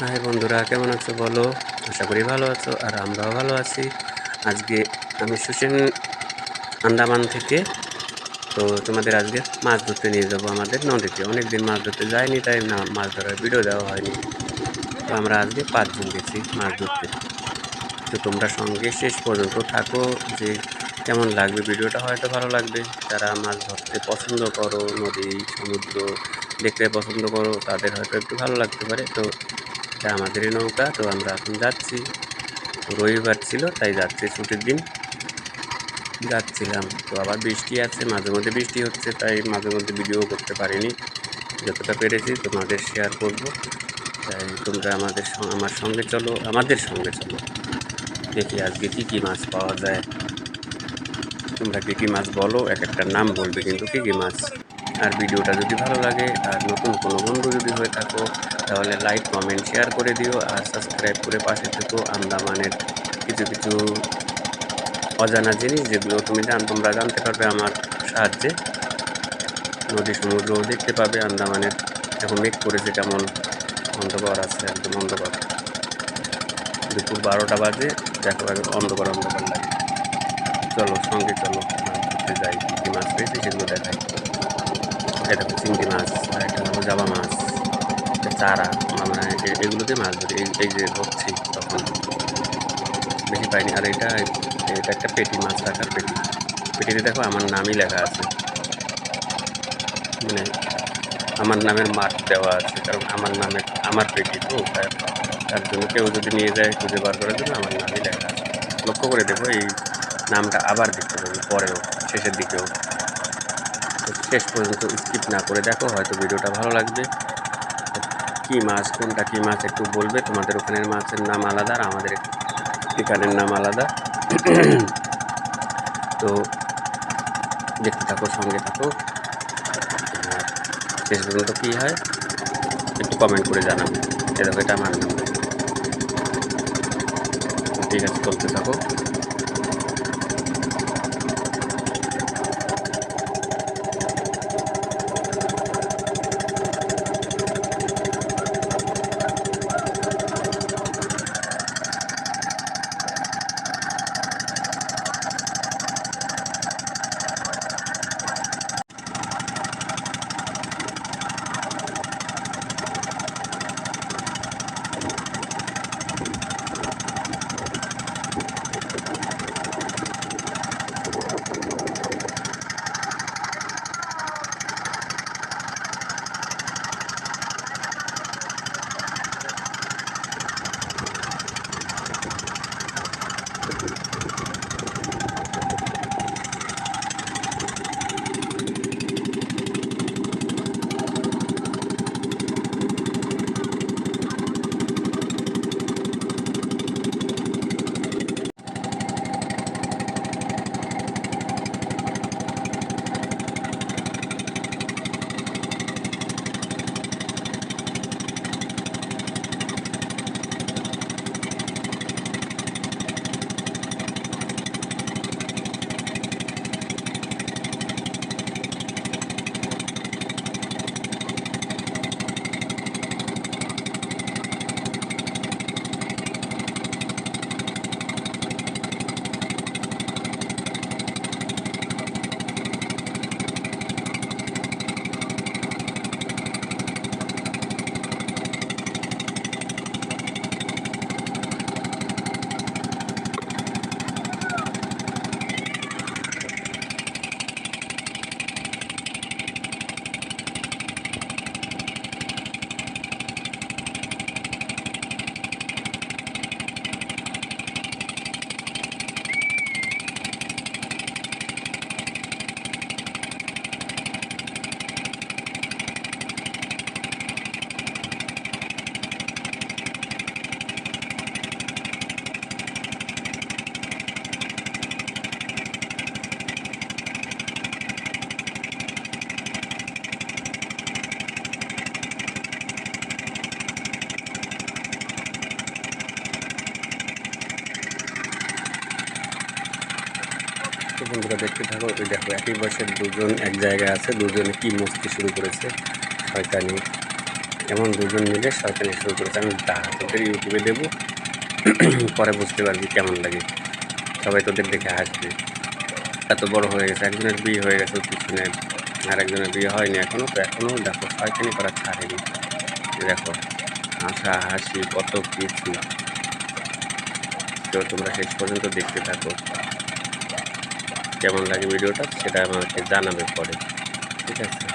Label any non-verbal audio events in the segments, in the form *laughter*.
High বন্ধুরা, কেমন আছো বলো? আশা করি ভালো আছো আর আমরাও ভালো আছি। আজকে আমি সুসেন আন্দামান থেকে, তো তোমাদের আজকে মাছ ধরতে নিয়ে যাব আমাদের নদীতে। অনেক দিন মাছ ধরতে যায়নি, তাই না, মাছ ধরার ভিডিও দেওয়া হয়নি। তো আমরা আজকে পাঁচজন গেছি মাছ ধরতে। তো তোমরা সঙ্গে শেষ পর্যন্ত থাকো যে কেমন লাগবে ভিডিওটা, হয়তো ভালো লাগবে। যারা মাছ ধরতে পছন্দ করো, নদী, সমুদ্র দেখতে পছন্দ করো, তাদের হয়তো একটু ভালো লাগতে পারে। তো এটা আমাদেরই নৌকা, তো আমরা এখন যাচ্ছি। রবিবার ছিল, তাই যাচ্ছি ছুটির দিন। যাচ্ছিলাম, তো আবার বৃষ্টি আছে, মাঝে মধ্যে বৃষ্টি হচ্ছে, তাই মাঝে মধ্যে ভিডিও করতে পারিনি। যতটা পেরেছি তোমাদের শেয়ার করব। তাই তোমরা আমাদের আমার সঙ্গে চলো, আমাদের সঙ্গে চলো। দেখি আজকে কী কী মাছ পাওয়া যায়। তোমরা কী কী মাছ বলো, এক একটা নাম বলবে কিন্তু কী কী মাছ। আর ভিডিওটা যদি ভালো লাগে, আর নতুন কোনো বন্ধু যদি হয়ে থাকো, তাহলে লাইক কমেন্ট শেয়ার করে দিও, আর সাবস্ক্রাইব করে পাশে থেকো। আন্দামানের কিছু কিছু অজানা জিনিস যেগুলো তুমি জান, তোমরা জানতে পারবে আমার সাহায্যে। নদী সমুদ্রও দেখতে পাবে আন্দামানের। এখন মেঘ করেছে কেমন অন্ধকার আছে, একদম অন্ধকার। দুপুর বারোটা বাজে, দেখো অন্ধকার অন্ধকার লাগে। চলো, সঙ্গে চলো যাই কী মাছ পেয়েছি সেগুলো দেখাই। এটা চিংড়ি মাছ, আর একটা হলো জাবা মাছ, একটা চারা মানে এগুলোতে মাছ ধরি। এই এই যে ধরছি তখন বেশি পাইনি। আর এটা এটা একটা পেটি মাছ রাখার পেটি। পেটিতে দেখো আমার নামই লেখা আছে। মানে আমার নামের মাঠ দেওয়া আছে, কারণ আমার নামে আমার পেটি তো, তার জন্য কেউ যদি নিয়ে যায়, খুঁজে বার করার জন্য আমার নামই লেখা লক্ষ্য করে দেখো, এই নামটা আবার দেখতে পাবে পরেও, শেষের দিকেও। শেষ পর্যন্ত স্কিপ না করে দেখো, হয়তো ভিডিওটা ভালো লাগবে। কি মাছ, কোনটা কী মাছ একটু বলবে? তোমাদের ওখানের মাছের নাম আলাদা আর আমাদের এখানের নাম আলাদা। তো দেখতে থাকো, সঙ্গে থাকো। শেষ পর্যন্ত কী হয়? একটু কমেন্ট করে জানাবে। এ দেখো, এটা আমার নাম ঠিক আছে, চলতে থাকো। তো বন্ধুরা দেখতে থাকো ওই দেখো একই বয়সের দুজন এক জায়গায় আছে, দুজনে কি মস্তি শুরু করেছে, শয়তানি। এমন দুজন মিলে শয়তানি শুরু করেছে। আমি দাঁড়া তোদের ইউটিউবে দেবো, *clears throat* পরে বুঝতে পারবি কেমন লাগে। সবাই তোদের দেখে হাসবে। এত বড় হয়ে গেছে, একজনের বিয়ে হয়ে গেছে পিছনে আর একজনের বিয়ে হয়নি এখনও তো এখনও দেখো শয়তানি করা ছাড়েনি। দেখো, হাসা হাসি কত কিছু। তো তোমরা শেষ পর্যন্ত দেখতে থাকো। কেমন লাগে ভিডিওটা সেটা আমাকে জানাবে পরে। ঠিক আছে?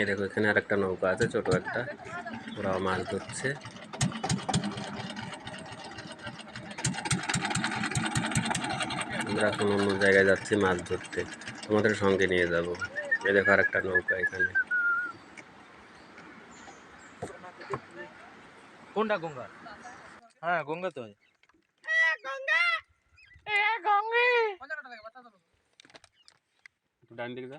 এই দেখো এখানে আর একটা নৌকা আছে ছোট একটা। ওরাও মাছ ধরছে। আমরা এখন অন্য জায়গায় যাচ্ছি মাছ ধরতে। তোমাদের সঙ্গে নিয়ে যাব। এই দেখো আর একটা নৌকা এখানে। কোনটা গঙ্গা? হ্যাঁ গঙ্গা তো। ডান দিকে যা।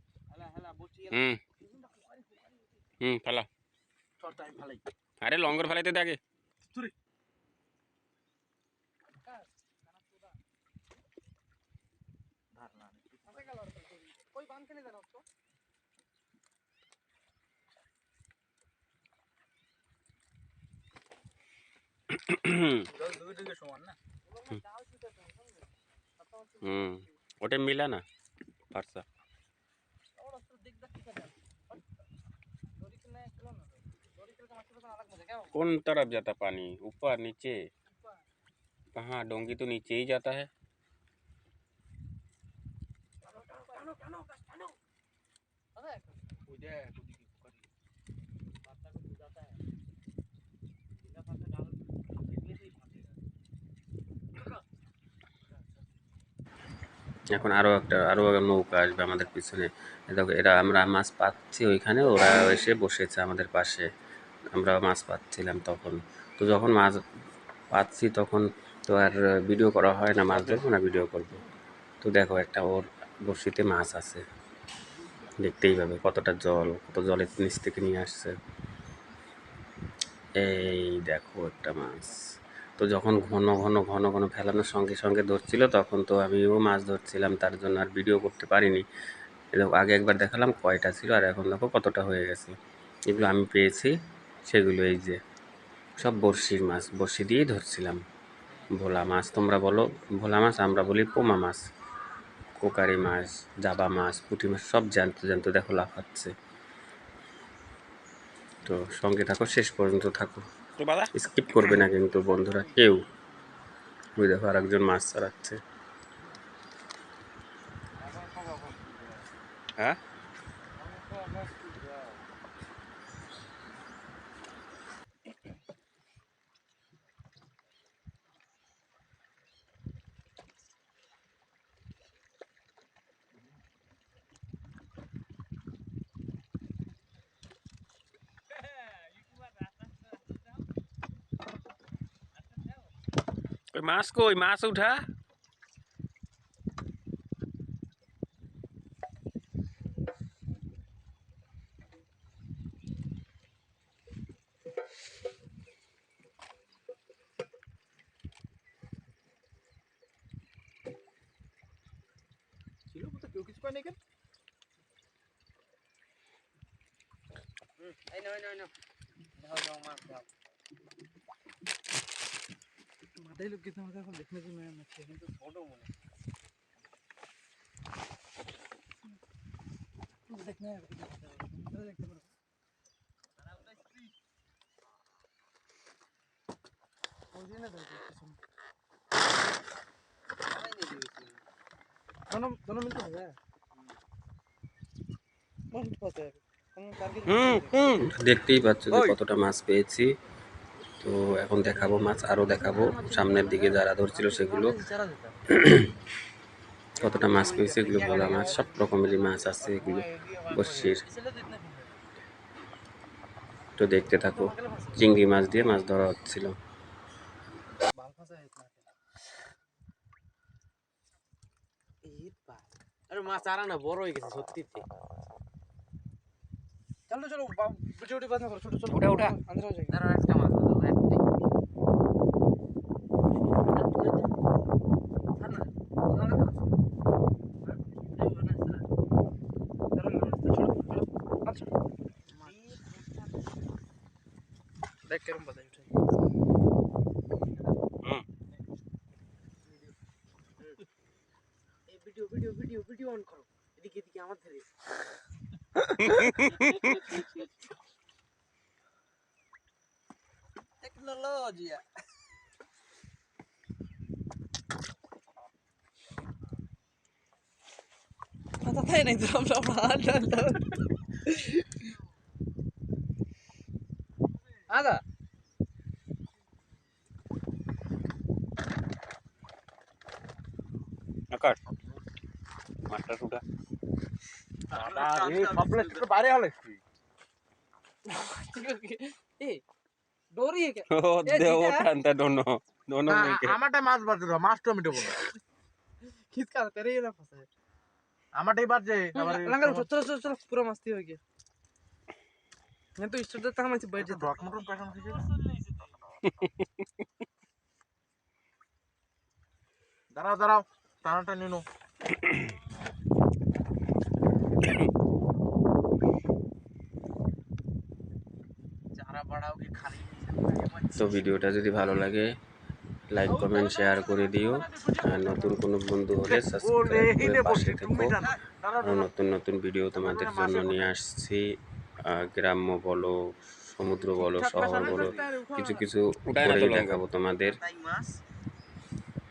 হুম। হুম ফালা। চল টাইম ফালাই। আরে লঙ্গর ফালাইতে দে আগে। ধার। না দুই না। হুম। कौन तरफ जाता पानी? ऊपर, नीचे? कहाँ? डोंगी तो नीचे ही जाता है। এখন আরও একটা আরও নৌকা আসবে আমাদের পিছনে। দেখো, এরা আমরা মাছ পাচ্ছি ওইখানে, ওরা এসে বসেছে আমাদের পাশে। আমরা মাছ পাচ্ছিলাম তখন। তো যখন মাছ পাচ্ছি তখন তো আর ভিডিও করা হয় না, মাছ ধরবো না ভিডিও করব। তো দেখো একটা ওর বড়শিতে মাছ আছে। দেখতেই পাবে কতটা জল, কত জলের নিচ থেকে নিয়ে আসছে। এই দেখো একটা মাছ। তো যখন ঘন ঘন ঘন ঘন ফেলানোর সঙ্গে সঙ্গে ধরছিল, তখন তো আমিও মাছ ধরছিলাম, তার জন্য আর ভিডিও করতে পারিনি। দেখো আগে একবার দেখালাম, কয়টা ছিল, আর এখন দেখো কতটা হয়ে গেছে। এগুলো আমি পেয়েছি। সেগুলো এই যে সব বড়শির মাছ বড়শি দিয়েই ধরছিলাম। ভোলা মাছ তোমরা বলো ভোলা মাছ আমরা বলি পোমা মাছ। কোকারি মাছ জাবা মাছ পুঁটি মাছ সব জ্যান্ত জ্যান্ত দেখো লাফাচ্ছে তো সঙ্গে থাকো শেষ পর্যন্ত থাকো। স্কিপ করবে না কিন্তু বন্ধুরা কেউ। ওই দেখো আর একজন মাছ চালাচ্ছে। হ্যাঁ? মাছ কই মাছ উঠা ছিল তো কেউ কিছু পায়নি কেন মাথায় লোক কিছু আমাকে এখন দেখলে যে মেয়ে মারছে কিন্তু ছোট মনে দেখ না দেখতে পারো ওই দিনে দেখো दोनों दोनों मिलते हैं बहुत पता है हम करके হুম হুম দেখতেই পাচ্ছ যে ওই। কতটা মাছ পেয়েছি তো এখন দেখাবো, মাছ আরও দেখাবো। সামনের দিকে যারা ধরছিল সেগুলো *clears throat* কতটা মাছ পেয়েছে এগুলো ভোলা মাছ, সব রকমেরই মাছ আছে এগুলো বসির তো দেখতে থাকো, চিংড়ি মাছ দিয়ে মাছ ধরা হচ্ছিল। মাছ আর না, বড় হয়ে গেছে সত্যি। চলো চলো বুঝে উঠে বাঁধা করো ছোট ছোট। ওটা ওটা আন্দ্রে হয়ে যায় আর একটা মাছ দাও দেখ। কেরম বাজাই উঠে। হুম। Video video video video on করো। এদিকে এদিকে আমার ধরে। Tecnologia. Vänta, dat nej, dra, dra. আরে সব প্লাস্টিকের বাইরে হলে ए डोरी है क्या ও এ, দে ও দিদা। টানটা দোনো দোনো মিলকে আমারটা মাছ বাজে মাছ টমেটো বলো किसका तेरे ये ना फंसा है আমারটাই বাজে আবার लंगर उठो चलो चलो चलो पूरा मस्ती हो गया मैं तो इस तरह तक हम ऐसे बैठ जाता ডট মটন পেছন থেকে দাঁড়াও দাঁড়াও টানাটা নিনো যারা তো ভিডিওটা যদি ভালো লাগে লাইক কমেন্ট শেয়ার করে দিও। আর নতুন কোনো বন্ধু হলে সাবস্ক্রাইব করে পাশে থেকো। নতুন নতুন ভিডিও তোমাদের জন্য নিয়ে আসছি। গ্রাম্য বলো সমুদ্র বলো শহর বলো কিছু কিছু করেই দেখাবো তোমাদের।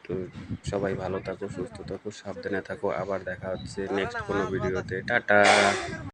তো সবাই ভালো থাকো সুস্থ থাকো সাবধানে থাকো। আবার দেখা হচ্ছে নেক্সট কোনো ভিডিওতে টাটা।